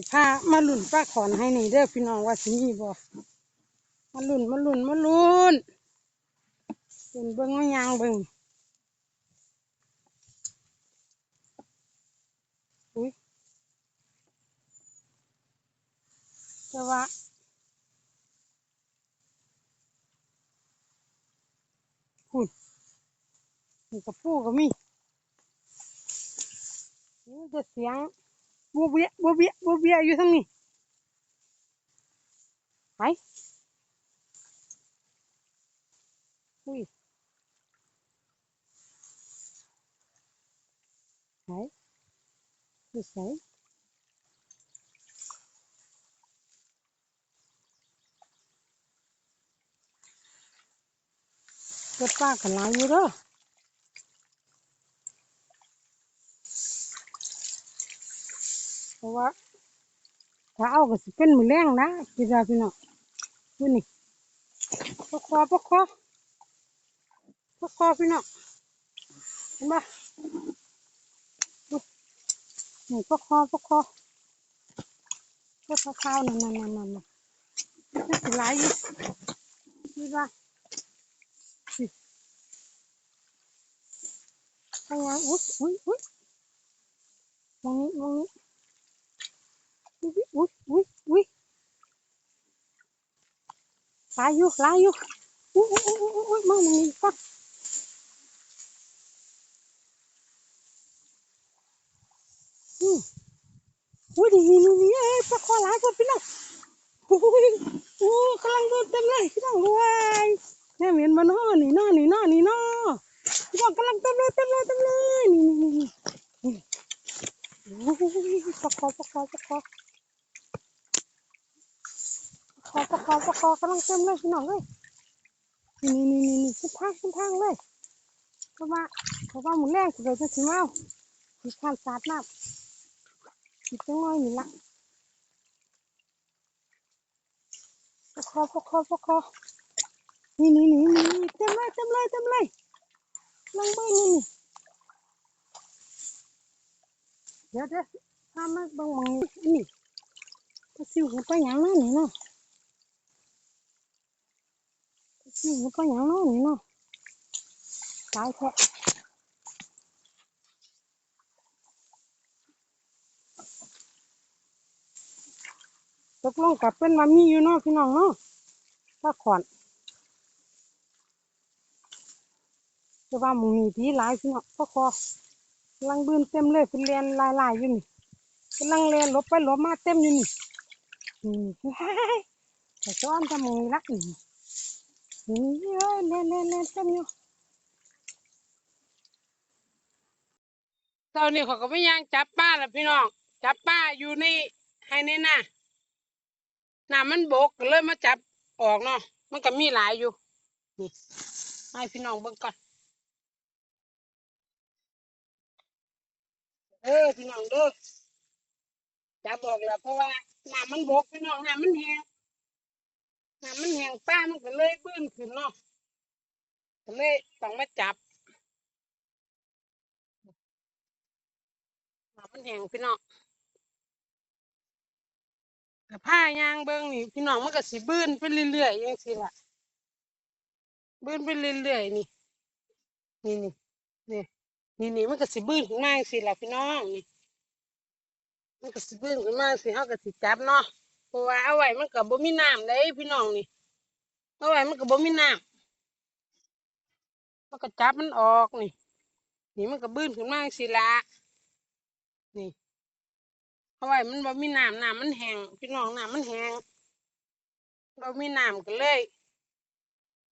สิพามาลุ่นป้าขอนให้ในเด้อพี่น้องว่าสิมีบ่มาลุ่นมาลุ่นมาลุ่นลุ่นเบิ่งมายางเบิ่งอุ้ยแต่ว่าหุ่นนี่กระปูก็มีนี่จะเสียง บัวเบี้ยบัวเบี้ยบัวเบี้ยอยู่ทั้งนี้ไปอุ้ยไหนดูใส่เก็บปลากันลายอยู่เด้อ เพราะ ว่าถ้าเอาก็สิเป็นมือแรงนะพี่ดาพี่น้องดูนี่ปกคอปกคอปกคอพี่น้องเห็นปะดูนี่ปกคอปกคอปกคอขาวนั่นนั่นนั่นนั่นนี่สิหลอยู่พี่ดาสิทางยังอุ้ยอุ้ยอุ้ยมองนี้มองนี้ อุ้ยอุ้ยอุ้ยลายอยู่ลายอยู่อุ้ยอุ้ยอุ้ยมามึงนี่ฟักอืมอุ้ยนี่นี่นี่นี่เอ้ยปลาคอหลายคนพี่น้องอุ้ยอุ้กำลังโดนเต็มเลยพี่น้องว้ายแม่เหม็นมาน้อนี่น้อนี่น้อนี่น้อพี่น้องกำลังเต็มเลยเต็มเลยเต็มเลยนี่นี่นี่นี่อุ้ยปลาคอปลาคอปลาคอ คอปะคอปะคอกำลังเต็มเลยพี่น้องเลยนี่นี่นี่นี่ขึ้นทางขึ้นทางเลยเพราะว่าเพราะว่าหมุนแรงสุดเลยจะสิมาเอามีข้ามสาดน้ำอีกจังน้อยนี่ละปะคอปะคอปะคอนี่นี่นี่นี่เต็มเลยเต็มเลยเต็มเลยลังมือนี่นี่เดี๋ยวเดี๋ยวทำมาบังมังนี่จะซิวหัวไปหยังนั่นนี่เนาะ นี่มันก็ย่างน้อยนี่เนาะตายแท้ตกลงกับเป็นมามีอยู่เนาะพี่น้องเนาะถ้าขอนจะว่าหมูมีดีหลายพี่น้องก็คอกำลังบืนเต็มเลยเป็นเรียนลายลายอยู่นี่กำลังเรียนลบไปลบมาเต็มอยู่นี่นี่แต่ซ้อนจะมึงนี่ละนี่ นี่เอ้ยเล่นเล่นเล่นเต็มอยู่ตอนนี้เขาก็ไม่ยังจับป้าแล้วพี่น้อง จับป้าอยู่ในให้ในน่ะน้ำมันบกเลยมาจับออกเนาะ มันก็มีหลายอยู่ นี่ให้พี่น้องเบิ่งก่อน เออพี่น้องเด้อจับออกแล้วเพราะว่าน้ำมันบกพี่น้องน้ำมันแห้ง น้ำมันแห้งป้ามันก็เลยบื้นขึ้นเนาะก็เลยต้องมาจับน้ำมันแห้งพี่น้องกับผ้ายางเบิ่งนี่พี่น้องมันก็สิบื้นไปเรื่อยๆอย่างสิล่ะบื้นไปเรื่อยๆนี่ นี่นี่นี่นี่นี่มันก็สิบื้นขึ้นมาสิล่ะพี่น้องนี่มันก็สิบื้นขึ้นมาสิเฮาก็สิจับเนาะ เพราะว่าเอาไว้มันก็บ่มีน้ำเลยพี่น้องนี่เอาไว้มันก็บ่มีน้ำมันก็จับมันออกนี่ นี่มันก็บื้นขึ้นมาสิละนี่เอาไว้มันบ่มีน้ำน้ำมันแห้งพี่น้องน้ำมันแห้งบ่มีน้ำก็เลย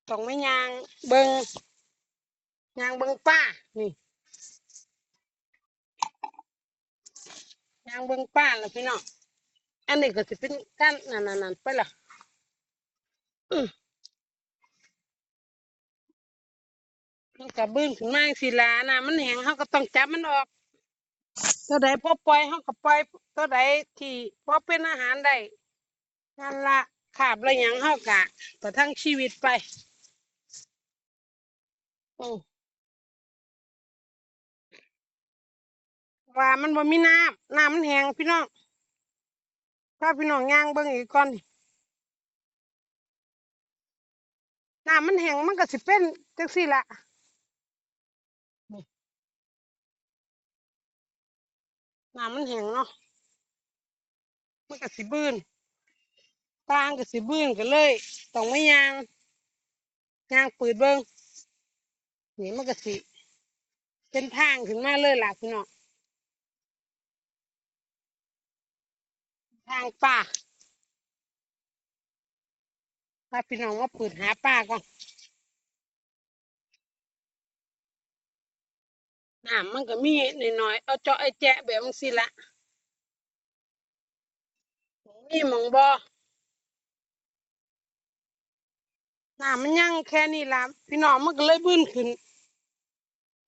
ต้องไม่ยางเบิงยางเบิงป้านี่ยางเบิงป้าแล้วพี่น้อง อันนี้ก็สิเป็นกั้นนั่นๆไปละอื้อมันก็บื้นขึ้นมาสิล่ะน้ำมันแห้งเฮาก็ต้องจับมันออกตัวใดพอปล่อยเฮาก็ปล่อยตัวใดที่พอเป็นอาหารได้นั่นละขาบอะยังเฮากะประทังชีวิตไปอืมว่ามันบ่มีน้ำน้ำมันแห้งพี่น้อง ถ้าพี่น้องย่างเบิ่งอีกก่อนนี่น้ำมันแห้งมันก็สิเป็นจังซี่ละน้ำมันแห้งเนาะมันก็สิบื้นตางก็สิบืนก็เลยต้องไม่ย่างย่างปืดเบิ่งนี่มันก็สิเป็นทางขึ้นมาเลยล่ะพี่น้อง ทางป่าถ้าพี่น้องมาเปิดหาป้าก่อนน้ำมันก็มีน้อยๆเอาเจาะไอ้แจะแบบจังซีละนี่มองบ่น้ำมันยังแค่นี้ละพี่น้องมันก็เลยบื้นขึ้น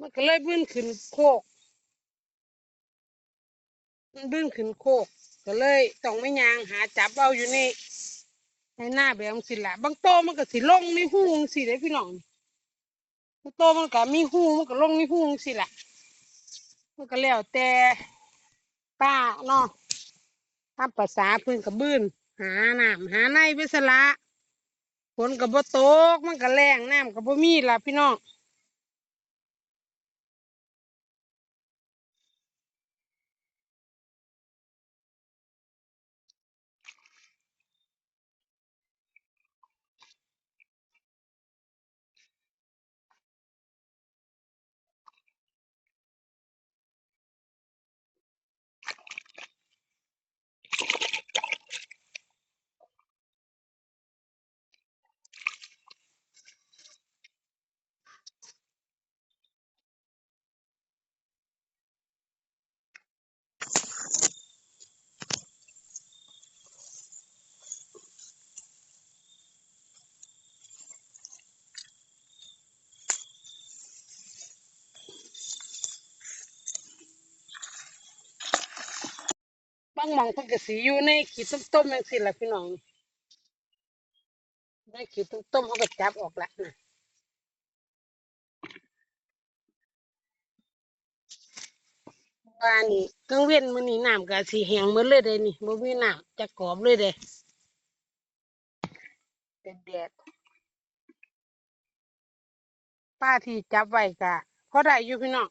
มันก็เลยบื้นขึ้นโคก มันบื้นขึ้นโคก ก็เลยต้องไม่ยางหาจับเอาอยู่นี่ในหน้าแบบจังซี่ละบางโตมันก็สิลงในหูงซี่เด้พี่น้องบางโตมันก็มีหูมันก็ลงในหูจังซี่ละมันก็แล้วแต่ป้าเนาะตาภาษาพิ่นก็บื้นหาน้ำหาในไปซะละฝนก็บ่ตกมันก็แรงน้ำก็บ่มีล่ะพี่น้อง บางหมองเพิ่นก็สิอยู่ในขีดต้มๆจังซี่ล่ะพี่น้องได้ขีดต้มๆเขาก็จับออกละนะว่านี่กลางเว้นมื้อนี้น้ำก็สิแห้งหมดเลยเด้นี่บ่มีน้ำจะกรอบเลยเด้เป็นแดดป้าที่จับไว้ก็พอได้อยู่พี่น้อง